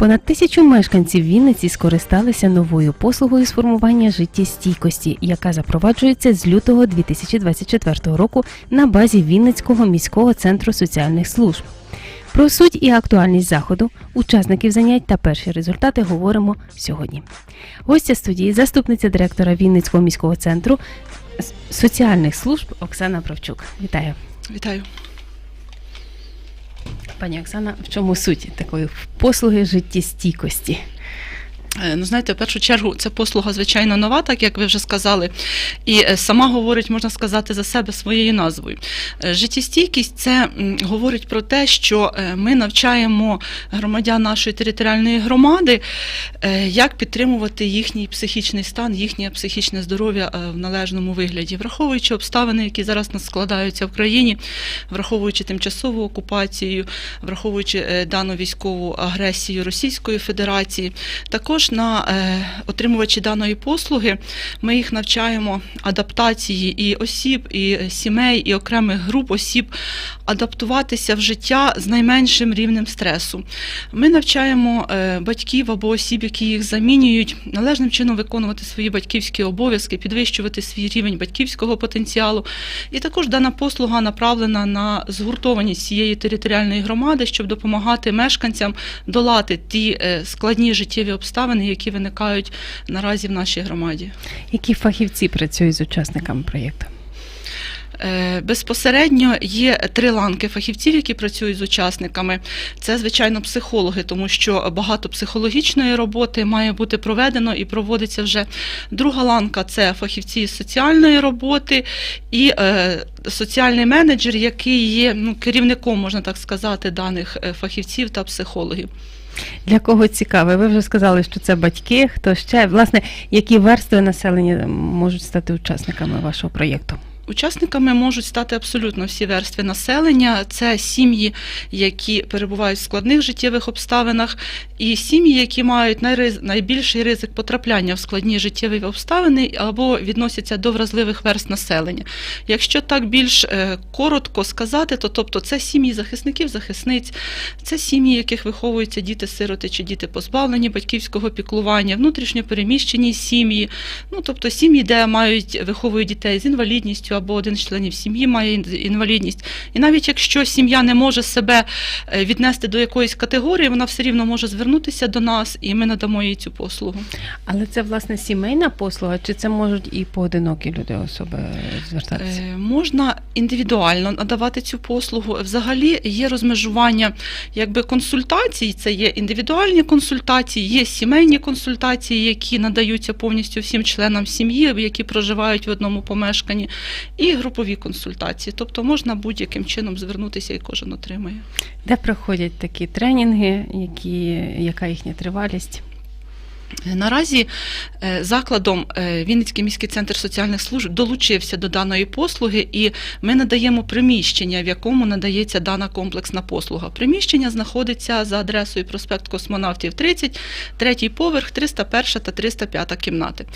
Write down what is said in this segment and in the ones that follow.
Понад тисячу мешканців Вінниці скористалися новою послугою з формування життєстійкості, яка запроваджується з лютого 2024 року на базі Вінницького міського центру соціальних служб. Про суть і актуальність заходу, учасників занять та перші результати говоримо сьогодні. Гостя студії, заступниця директора Вінницького міського центру соціальних служб Оксана Бровчук. Вітаю. Вітаю. Пані Оксана, в чому суть такої послуги життєстійкості? Е, Ну, знаєте, в першу чергу це послуга, звичайно, нова, так як ви вже сказали, і е, сама говорить, можна сказати, за себе своєю назвою. Е, Життєстійкість це говорить про те, що ми навчаємо громадян нашої територіальної громади, як підтримувати їхній психічний стан, їхнє психічне здоров'я в належному вигляді, враховуючи обставини, які зараз нас складаються в країні, враховуючи тимчасову окупацію, враховуючи дану військову агресію Російської Федерації. Також на е, отримувачі даної послуги ми їх навчаємо адаптації і осіб, і сімей, і окремих груп осіб адаптуватися в життя з найменшим рівнем стресу. Ми навчаємо е, батьків або осіб, які їх замінюють, належним чином виконувати свої батьківські обов'язки, підвищувати свій рівень батьківського потенціалу. І також дана послуга направлена на згуртованість цієї територіальної громади, щоб допомагати мешканцям долати ті е, складні життєві обставини, які виникають наразі в нашій громаді. Які фахівці працюють з учасниками проєкту? Е, Безпосередньо є три ланки фахівців, які працюють з учасниками. Це, звичайно, психологи, тому що багато психологічної роботи має бути проведено і проводиться вже. Друга ланка це фахівці з соціальної роботи і е, соціальний менеджер, який є ну, керівником, можна так сказати, даних е, фахівців та психологів. Для кого цікаве? Ви вже сказали, що це батьки, хто ще власне, які верстви населення можуть стати учасниками вашого проєкту? Учасниками можуть стати абсолютно всі верстви населення. Це сім'ї, які перебувають в складних життєвих обставинах, і сім'ї, які мають найбільший ризик потрапляння в складні життєві обставини або відносяться до вразливих верст населення. Якщо так більш е, коротко сказати, то тобто це сім'ї захисників, захисниць, це сім'ї, яких виховуються діти-сироти чи діти позбавлені батьківського піклування, внутрішньо переміщені сім'ї, ну тобто сім'ї, де мають виховують дітей з інвалідністю або один з членів сім'ї має інвалідність. І навіть якщо сім'я не може себе е, віднести до якоїсь категорії, вона все рівно може звернутися до нас, і ми надамо їй цю послугу. Але це власне сімейна послуга, чи це можуть і поодинокі люди особи звертатися? Е, Можна індивідуально надавати цю послугу. Взагалі є розмежування якби консультацій. Це є індивідуальні консультації, є сімейні консультації, які надаються повністю всім членам сім'ї, які проживають в одному помешканні, і групові консультації. Тобто можна будь-яким чином звернутися і кожен отримає. Де проходять такі тренінги, які, яка їхня тривалість? Наразі е, закладом е, Вінницький міський центр соціальних служб долучився до даної послуги, і ми надаємо приміщення, в якому надається дана комплексна послуга. Приміщення знаходиться за адресою проспект Космонавтів 30, третій поверх, 301 та 305 кімнати.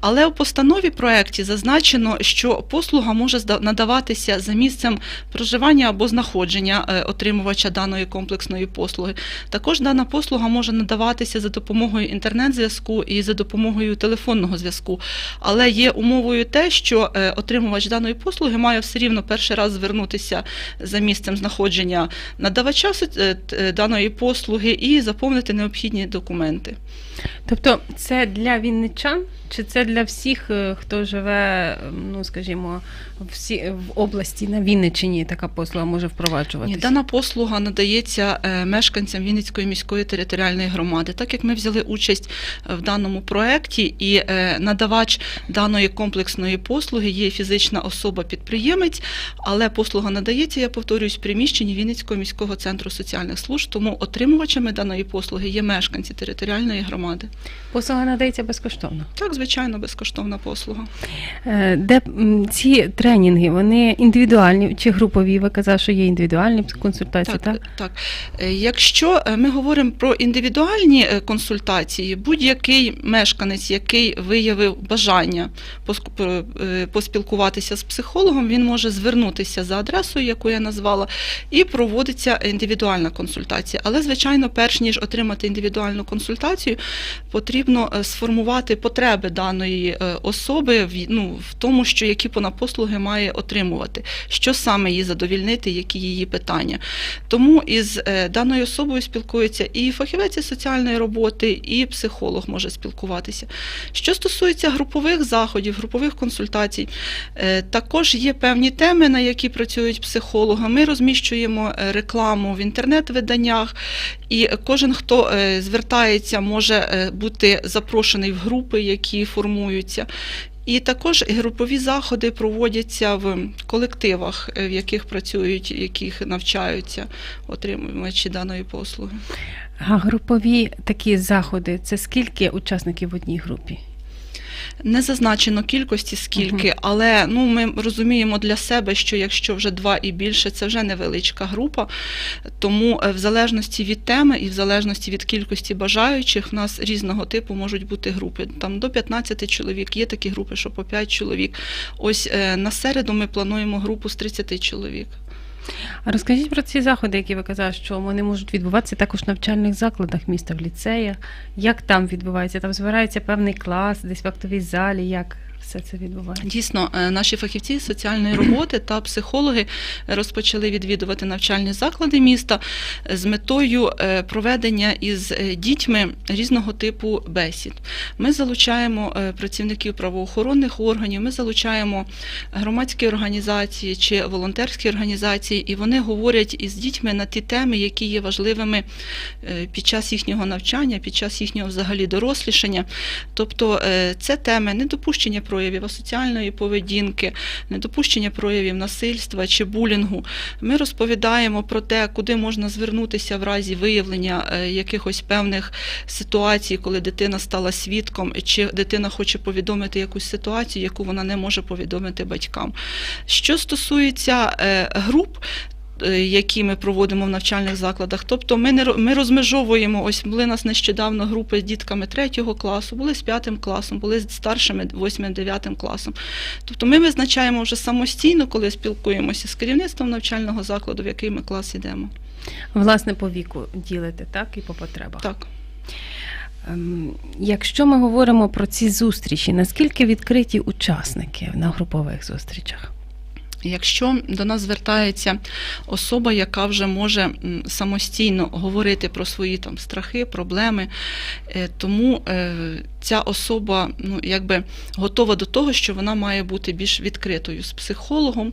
Але у постанові проєкті зазначено, що послуга може надаватися за місцем проживання або знаходження е, отримувача даної комплексної послуги. Також дана послуга може надаватися за допомогою інтернет-зв'язку і за допомогою телефонного зв'язку. Але є умовою те, що е, отримувач даної послуги має все рівно перший раз звернутися за місцем знаходження надавача е, е, даної послуги і заповнити необхідні документи. Тобто це для вінничан, чи це для всіх, хто живе, ну скажімо, всі в області на Вінниччині така послуга може впроваджуватися? Ні, дана послуга надається мешканцям Вінницької міської територіальної громади. Так як ми взяли участь в даному проєкті, і е, надавач даної комплексної послуги є фізична особа-підприємець, але послуга надається, я повторюсь, в приміщенні Вінницького міського центру соціальних служб, тому отримувачами даної послуги є мешканці територіальної громади. Послуга надається безкоштовно. Так, звичайно, безкоштовна послуга. Е, Де ці тренінги, вони індивідуальні чи групові? Ви казали, що є індивідуальні консультації, так? Так, так. Е, Якщо ми говоримо про індивідуальні консультації, будь-який мешканець, який виявив бажання е, поспілкуватися з психологом, він може звернутися за адресою, яку я назвала, і проводиться індивідуальна консультація. Але, звичайно, перш ніж отримати індивідуальну консультацію, потрібно е, сформувати потреби даної е, особи ну, в тому, що які вона послуги має отримувати, що саме її задовільнити, які її питання. Тому із даною особою спілкується і фахівець соціальної роботи, і психолог може спілкуватися. Що стосується групових заходів, групових консультацій, е, також є певні теми, на які працюють психологи. Ми розміщуємо е, рекламу в інтернет-виданнях, і кожен, хто е, звертається, може бути запрошений в групи, які формуються. І також групові заходи проводяться в колективах, е, в яких працюють, яких навчаються отримуючи даної послуги. А групові такі заходи це скільки учасників в одній групі? Не зазначено кількості скільки, але ну ми розуміємо для себе, що якщо вже два і більше, це вже невеличка група. Тому е, в залежності від теми і в залежності від кількості бажаючих, в нас різного типу можуть бути групи. Там до 15 чоловік, є такі групи, що по 5 чоловік. Ось е, на середу ми плануємо групу з 30 чоловік. Розкажіть про ці заходи, які ви казали, що вони можуть відбуватися також в навчальних закладах міста, в ліцеях. Як там відбувається? Там збирається певний клас, десь в актовій залі, як все це відбувається? Дійсно, е, наші фахівці соціальної роботи та психологи розпочали відвідувати навчальні заклади міста з метою е, проведення із е, дітьми різного типу бесід. Ми залучаємо е, працівників правоохоронних органів, ми залучаємо громадські організації чи волонтерські організації, і вони говорять із дітьми на ті теми, які є важливими е, під час їхнього навчання, під час їхнього взагалі дорослішання. Тобто е, це теми недопущення проявів асоціальної поведінки, недопущення проявів насильства чи булінгу. Ми розповідаємо про те, куди можна звернутися в разі виявлення е, якихось певних ситуацій, коли дитина стала свідком, чи дитина хоче повідомити якусь ситуацію, яку вона не може повідомити батькам. Що стосується е, груп, які ми проводимо в навчальних закладах. Тобто ми не ми розмежовуємо. Ось були у нас нещодавно групи з дітками третього класу, були з п'ятим класом, були з старшими восьмим, дев'ятим класом. Тобто ми визначаємо вже самостійно, коли спілкуємося з керівництвом навчального закладу, в який ми клас йдемо. Власне, по віку ділите, так, і по потребах. Так. Ем, Якщо ми говоримо про ці зустрічі, наскільки відкриті учасники на групових зустрічах? Якщо до нас звертається особа, яка вже може самостійно говорити про свої там страхи, проблеми, е, тому е, ця особа ну, якби готова до того, що вона має бути більш відкритою з психологом,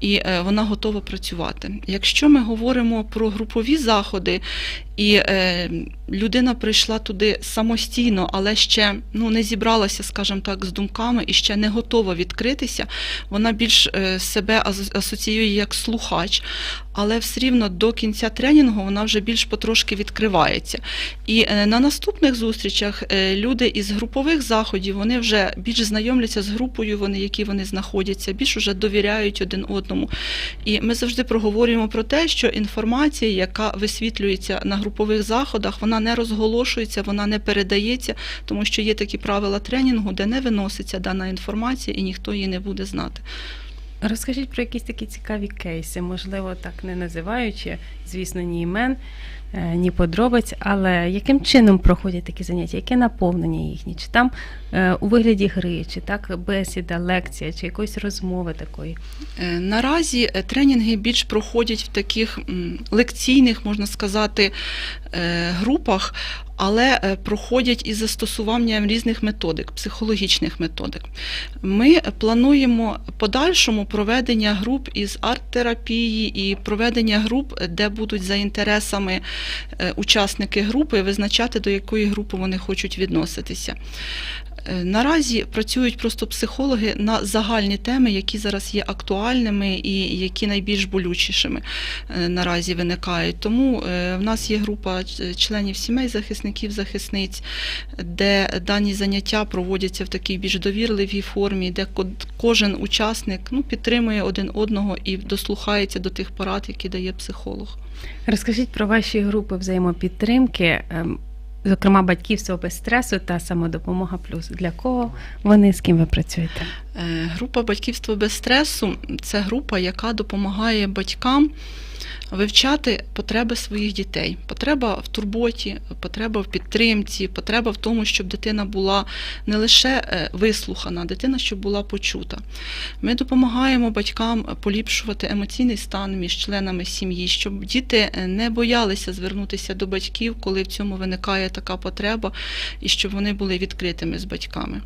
і е, вона готова працювати. Якщо ми говоримо про групові заходи, і е, людина прийшла туди самостійно, але ще ну, не зібралася, скажімо так, з думками і ще не готова відкритися, вона більш е, себе асоціює як слухач, але все рівно до кінця тренінгу вона вже більш потрошки відкривається. І е, на наступних зустрічах е, люди із групових заходів вони вже більш знайомляться з групою, вони, які вони знаходяться, більш вже довіряють один одному. І ми завжди проговорюємо про те, що інформація, яка висвітлюється на групових заходах, вона не розголошується, вона не передається, тому що є такі правила тренінгу, де не виноситься дана інформація і ніхто її не буде знати. Розкажіть про якісь такі цікаві кейси, можливо, так не називаючи, звісно, ні імен, ні подробиць, але яким чином проходять такі заняття, яке наповнення їхні? Чи там е, у вигляді гри, чи так бесіда, лекція, чи якоїсь розмови такої? Е, Наразі е, тренінги більш проходять в таких лекційних, можна сказати, е, групах, але е, проходять із застосуванням різних методик, психологічних методик. Ми плануємо подальшому проведення груп із арт-терапії і проведення груп, де будуть за інтересами е, учасники групи визначати, до якої групи вони хочуть відноситися. Е, Наразі працюють просто психологи на загальні теми, які зараз є актуальними і які найбільш болючішими е, наразі виникають. Тому е, в нас є група членів сімей захисників, захисниць, де дані заняття проводяться в такій більш довірливій формі, де ко- кожен учасник ну, підтримує один одного і дослухається до тих порад, які дає психолог. Розкажіть про ваші групи взаємопідтримки, ем, зокрема батьківство без стресу та самодопомога плюс. Для кого вони з ким ви працюєте? Е, Група батьківство без стресу це група, яка допомагає батькам вивчати потреби своїх дітей. Потреба в турботі, потреба в підтримці, потреба в тому, щоб дитина була не лише е, вислухана, дитина щоб була почута. Ми допомагаємо батькам поліпшувати емоційний стан між членами сім'ї, щоб діти е, не боялися звернутися до батьків, коли в цьому виникає така потреба, і щоб вони були відкритими з батьками.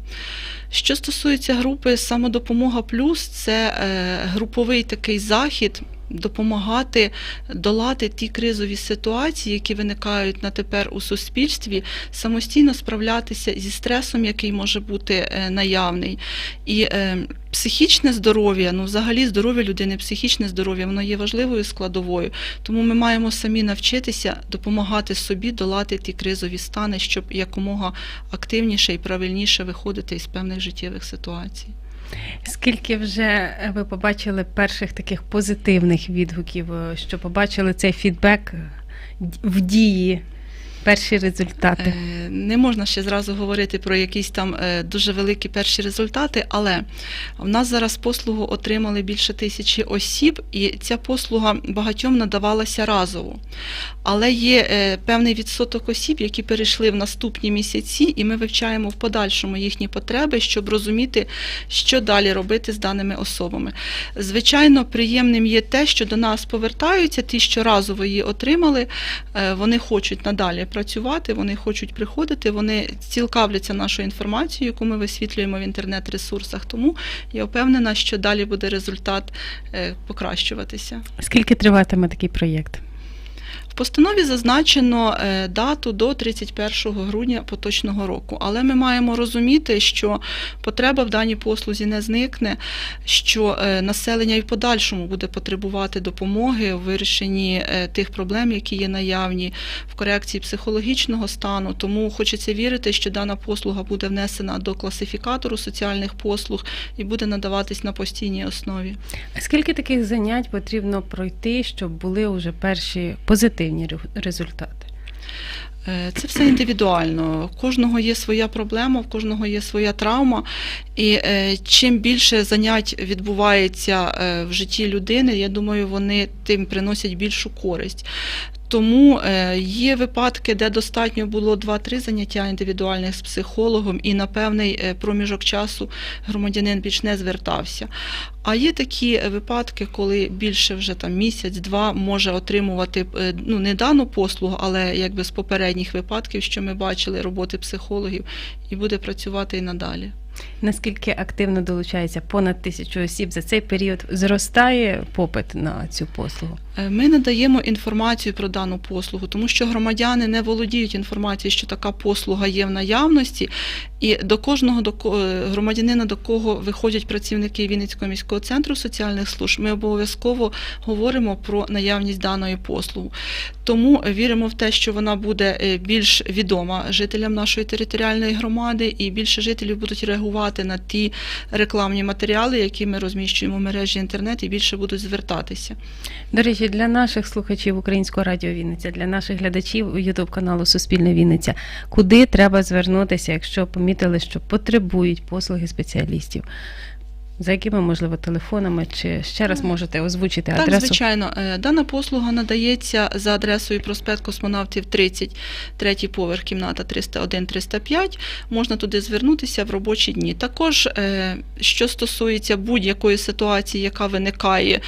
Що стосується групи Самодопомога Плюс, це е, груповий такий захід. Допомагати долати ті кризові ситуації, які виникають на тепер у суспільстві, самостійно справлятися зі стресом, який може бути е, наявний. І е, психічне здоров'я, ну взагалі здоров'я людини, психічне здоров'я, воно є важливою складовою. Тому ми маємо самі навчитися допомагати собі долати ті кризові стани, щоб якомога активніше і правильніше виходити із певних життєвих ситуацій. Скільки вже ви побачили перших таких позитивних відгуків, е, що побачили цей фідбек е, в дії, перші результати? Е, Не можна ще зразу говорити про якісь там е, дуже великі перші результати, але в нас зараз послугу отримали більше тисячі осіб, і ця послуга багатьом надавалася разово. Але є е, певний відсоток осіб, які перейшли в наступні місяці, і ми вивчаємо в подальшому їхні потреби, щоб розуміти, що далі робити з даними особами. Звичайно, приємним є те, що до нас повертаються ті, що разово її отримали, вони хочуть надалі працювати, вони хочуть приходити, вони цілкавляться нашою інформацією, яку ми висвітлюємо в інтернет-ресурсах. Тому я впевнена, що далі буде результат е, покращуватися. Скільки триватиме такий проєкт? В постанові зазначено е, дату до 31 грудня поточного року, але ми маємо розуміти, що потреба в даній послузі не зникне, що е, населення і в подальшому буде потребувати допомоги у вирішенні е, тих проблем, які є наявні, в корекції психологічного стану. Тому хочеться вірити, що дана послуга буде внесена до класифікатору соціальних послуг і буде надаватись на постійній основі. Скільки таких занять потрібно пройти, щоб були вже перші позитивні ре- результати? Е, Це все індивідуально. У кожного є своя проблема, в кожного є своя травма. І е, чим більше занять відбувається е, в житті людини, я думаю, вони тим приносять більшу користь. Тому е, є випадки, де достатньо було 2-3 заняття індивідуальних з психологом, і на певний е, проміжок часу громадянин більш не звертався. А є такі е, випадки, коли більше вже там місяць-два може отримувати ну не дану послугу, але якби з попередніх випадків, що ми бачили роботи психологів, і буде працювати і надалі. Наскільки активно долучається понад тисячу осіб за цей період? Зростає попит на цю послугу? Е, Ми надаємо інформацію про дану послугу, тому що громадяни не володіють інформацією, що така послуга є в наявності, і до кожного до е, громадянина, до кого виходять працівники Вінницького міського центру соціальних служб, ми обов'язково говоримо про наявність даної послуги. Тому віримо в те, що вона буде е, більш відома жителям нашої територіальної громади, і більше жителів будуть реагувати на ті рекламні матеріали, які ми розміщуємо в мережі інтернет, і більше будуть звертатися. До речі, для наших слухачів Українського радіо Вінниця, для наших глядачів Ютуб каналу Суспільне Вінниця, куди треба звернутися, якщо помітили, що потребують послуги спеціалістів? За якими, можливо, телефонами, чи ще раз можете озвучити Так, адресу? звичайно, Е, дана послуга надається за адресою проспект Космонавтів 30, третій поверх, кімната 301-305. Можна туди звернутися в робочі дні. Також, е, що стосується будь-якої ситуації, яка виникає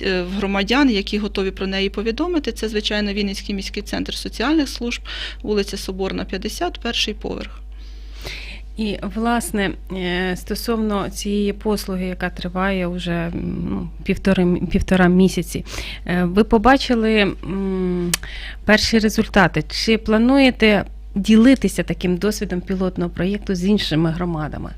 е, в громадян, які готові про неї повідомити, це, звичайно, Вінницький міський центр соціальних служб, вулиця Соборна, 50, перший поверх. І власне е, стосовно цієї послуги, яка триває вже ну, півтори, півтора місяці, е, ви побачили перші результати. Чи плануєте ділитися таким досвідом пілотного проєкту з іншими громадами?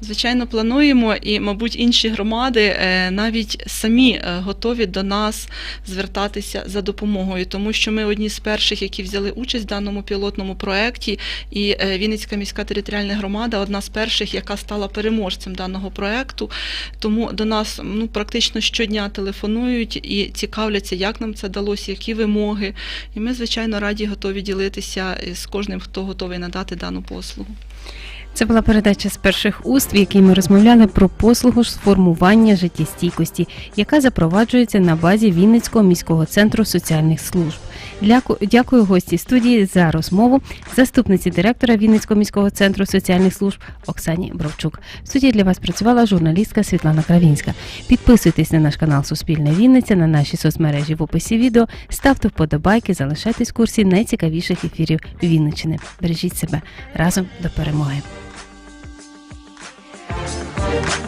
Звичайно, плануємо, і, мабуть, інші громади е, навіть самі е, готові до нас звертатися за допомогою, тому що ми одні з перших, які взяли участь в даному пілотному проєкті, і е, Вінницька міська територіальна громада одна з перших, яка стала переможцем даного проєкту. Тому до нас ну, практично щодня телефонують і цікавляться, як нам це далося, які вимоги. І ми, звичайно, раді готові ділитися з кожним, хто готовий надати дану послугу. Це була передача з перших уст, в якій ми розмовляли про послугу ж сформування життєстійкості, яка запроваджується на базі Вінницького міського центру соціальних служб. Дяку- Дякую гості студії за розмову, заступниці директора Вінницького міського центру соціальних служб Оксані Бровчук. В студії для вас працювала журналістка Світлана Кравінська. Підписуйтесь на наш канал Суспільне Вінниця, на наші соцмережі в описі відео, ставте вподобайки, залишайтесь в курсі найцікавіших ефірів Вінниччини. Бережіть себе разом до перемоги. Thank you.